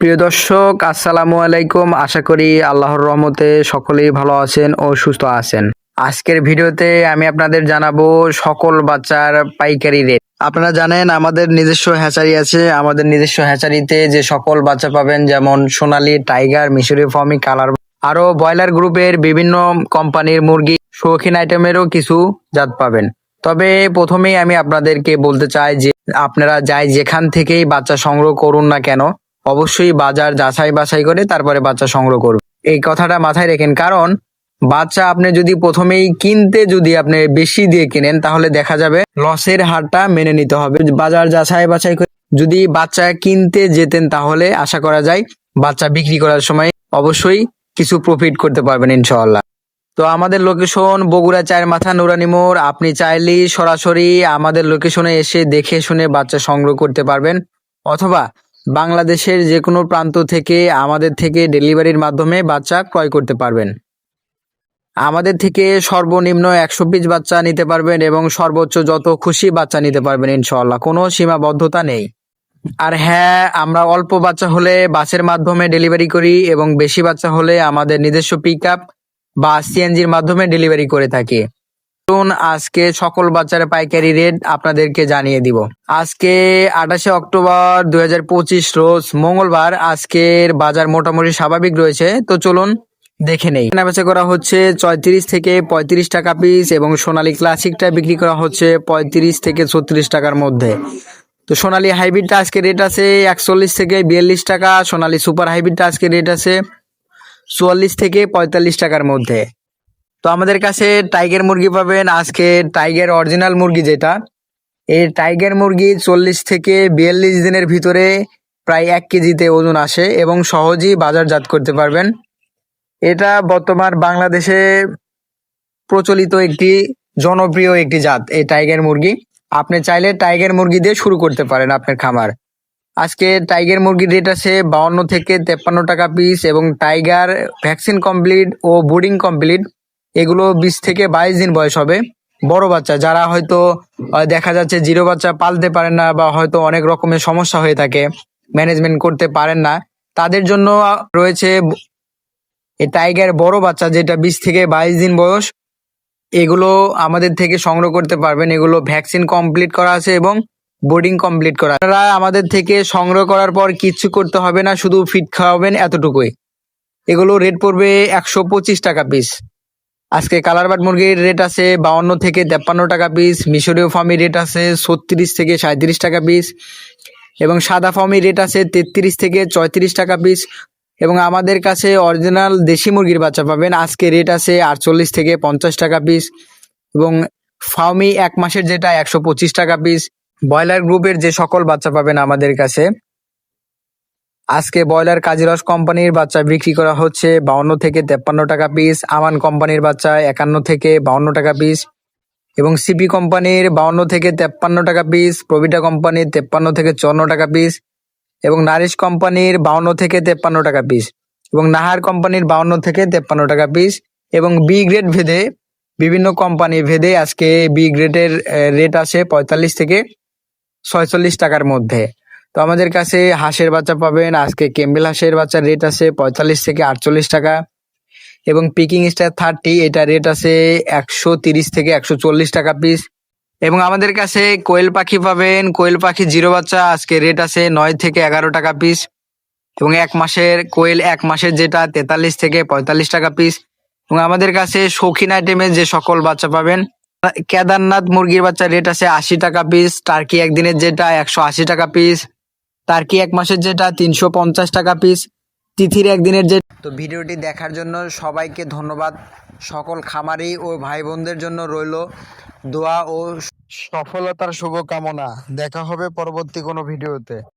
প্রিয় দর্শক, আসসালামু আলাইকুম। আশা করি আল্লাহর রহমতে সকলেই ভালো আছেন ও সুস্থ আছেন। আজকের ভিডিওতে আমি আপনাদের জানাব সকল বাচ্চার পাইকারি রেট। আপনারা জানেন, আমাদের নিজস্ব হ্যাচারি আছে। আমাদের নিজস্ব হ্যাচারিতে যে সকল বাচ্চা পাবেন, যেমন সোনালি, টাইগার, মিশরি ফর্মি কালার আরও ব্রয়লার গ্রুপের বিভিন্ন কোম্পানির মুরগি, শৌখিন আইটেমেরও কিছু জাত পাবেন। তবে প্রথমেই আমি আপনাদেরকে বলতে চাই যে, আপনারা যাই যেখান থেকেই বাচ্চা সংগ্রহ করুন না কেন অবশ্যই বাজার যাচাই বাছাই করে তারপরে বাচ্চা সংগ্রহ করুন এই কথাটা মাথায় রেখেন, কারণ বাচ্চা আপনি যদি প্রথমেই কিনতে যদি আপনি বেশি দিয়ে কিনেন, তাহলে দেখা যাবে লসের হারটা মেনে নিতে হবে। বাজার যাচাই বাছাই করে যদি বাচ্চা কিনতে যেতেন, তাহলে আশা করা যায় বাচ্চা বিক্রি করার সময় অবশ্যই কিছু প্রফিট করতে পারবেন ইনশাআল্লাহ। তো আমাদের লোকেশন বগুড়া চায়ের মাথা, নুরানি মোড়। আপনি চাইলেই সরাসরি আমাদের লোকেশনে এসে দেখে শুনে বাচ্চা সংগ্রহ করতে পারবেন। অথবা বাংলাদেশের যে কোনো প্রান্ত থেকে আমাদের থেকে ডেলিভারির মাধ্যমে বাচ্চা ক্রয় করতে পারবেন। আমাদের থেকে সর্বনিম্ন একশো পিস বাচ্চা নিতে পারবেন এবং সর্বোচ্চ যত খুশি বাচ্চা নিতে পারবেন ইনশাল্লাহ কোনো সীমাবদ্ধতা নেই। আর হ্যাঁ আমরা অল্প বাচ্চা হলে বাসের মাধ্যমে ডেলিভারি করি এবং বেশি বাচ্চা হলে আমাদের নিজস্ব পিক আপ বা সিএনজির মাধ্যমে ডেলিভারি করে থাকি। চলুন আজকে সকল বাচ্চার পাইকারি রেট আপনাদেরকে জানিয়ে দিব। আজকে আঠাশে অক্টোবর দু হাজার পঁচিশ রোজ মঙ্গলবার আজকের বাজার মোটামুটি স্বাভাবিক রয়েছে। তো চলুন দেখে নেই। কেনাবেচা করা হচ্ছে চৌত্রিশ থেকে পঁয়ত্রিশ টাকা পিস এবং সোনালী ক্লাসিকটা বিক্রি করা হচ্ছে পঁয়ত্রিশ থেকে ছত্রিশ টাকার মধ্যে। তো সোনালী হাইব্রিডটা আজকে রেট আছে একচল্লিশ থেকে বিয়াল্লিশ টাকা, সোনালী সুপার হাইব্রিডটা আজকে রেট আছে চুয়াল্লিশ থেকে পঁয়তাল্লিশ টাকার মধ্যে। তো আমাদের কাছে টাইগার মুরগি পাবেন। আজকে টাইগার অরিজিনাল মুরগি যেটা, এই টাইগার মুরগি চল্লিশ থেকে বিয়াল্লিশ দিনের ভিতরে প্রায় এক কেজিতে ওজন আসে এবং সহজেই বাজারজাত করতে পারবেন। এটা বর্তমান বাংলাদেশে প্রচলিত একটি জনপ্রিয় একটি জাত, এই টাইগার মুরগি। আপনি চাইলে টাইগার মুরগি দিয়ে শুরু করতে পারেন আপনার খামার। আজকে টাইগার মুরগির রেট আছে বাউন্ন থেকে তেপ্পান্ন টাকা পিস এবং টাইগার ভ্যাকসিন কমপ্লিট ও বোর্ডিং কমপ্লিট এগুলো বিশ থেকে বাইশ দিন বয়স হবে। বড় বাচ্চা, যারা হয়তো দেখা যাচ্ছে জিরো বাচ্চা পালতে পারেন না বা হয়তো অনেক রকমের সমস্যা হয়ে থাকে, ম্যানেজমেন্ট করতে পারেন না, তাদের জন্য রয়েছে টাইগার বড় বাচ্চা যেটা বিশ থেকে বাইশ দিন বয়স, এগুলো আমাদের থেকে সংগ্রহ করতে পারবেন। এগুলো ভ্যাকসিন কমপ্লিট করা আছে এবং বোর্ডিং কমপ্লিট করা আপনারা আমাদের থেকে সংগ্রহ করার পর কিচ্ছু করতে হবে না, শুধু ফিট খাওয়াবেন এতটুকুই। এগুলো রেট পড়বে একশো পঁচিশ টাকা পিস। আজকে কালারবাট মুরগির রেট আছে বাউন্ন থেকে তেপ্পান্ন টাকা পিস মিশরীয় ফার্মি রেট আছে ছত্রিশ থেকে সাঁত্রিশ টাকা পিস এবং সাদা ফার্মি রেট আছে তেত্রিশ থেকে চৌত্রিশ টাকা পিস এবং আমাদের কাছে অরিজিনাল দেশি মুরগির বাচ্চা পাবেন। আজকে রেট আছে আটচল্লিশ থেকে পঞ্চাশ টাকা পিস এবং ফার্মি এক মাসের যেটা একশো পঁচিশ টাকা পিস ব্রয়লার গ্রুপের যে সকল বাচ্চা পাবেন আমাদের কাছে। আজকে ব্রয়লার কাজিরস কোম্পানির বাচ্চা বিক্রি করা হচ্ছে বাউন্ন থেকে তেপ্পান্ন টাকা পিস আমান কোম্পানির বাচ্চা একান্ন থেকে বাউন্ন টাকা পিস এবং সিপি কোম্পানির বাউন্ন থেকে তেপ্পান্ন টাকা পিস প্রবিটা কোম্পানির তেপ্পান্ন থেকে চুয়ান্ন টাকা পিস এবং নারিশ কোম্পানির বাউন্ন থেকে তেপ্পান্ন টাকা পিস এবং নাহার কোম্পানির বাউন্ন থেকে তেপ্পান্ন টাকা পিস এবং বি গ্রেড ভেদে, বিভিন্ন কোম্পানি ভেদে আজকে বি গ্রেডের রেট আসে পঁয়তাল্লিশ থেকে ছয়চল্লিশ টাকার মধ্যে। তো আমাদের কাছে হাঁসের বাচ্চা পাবেন। আজকে কেম্বেল হাঁসের বাচ্চার রেট আছে পঁয়তাল্লিশ থেকে আটচল্লিশ টাকা। এবং পিকিং স্টার থার্টি এটা রেট আছে একশো তিরিশ থেকে একশো চল্লিশ টাকা পিস এবং আমাদের কাছে কোয়েল পাখি পাবেন। কোয়েল পাখি জিরো বাচ্চা, আজকে রেট আছে নয় থেকে এগারো টাকা পিস এবং এক মাসের কোয়েল, এক মাসের যেটা তেতাল্লিশ থেকে পঁয়তাল্লিশ টাকা পিস এবং আমাদের কাছে শৌখিন আইটেমের যে সকল বাচ্চা পাবেন, কেদারনাথ মুরগির বাচ্চা রেট আছে আশি টাকা পিস টার্কি একদিনের যেটা একশো আশি টাকা পিস টার্কি এক মাসের যেটা? তিনশো পঞ্চাশ টাকা পিস তিথির একদিনের যে তো ভিডিওটি দেখার জন্য সবাইকে ধন্যবাদ। সকল খামারি ও ভাই বোনদের জন্য রইল দোয়া ও সফলতার শুভকামনা। দেখা হবে পরবর্তী কোনো ভিডিওতে।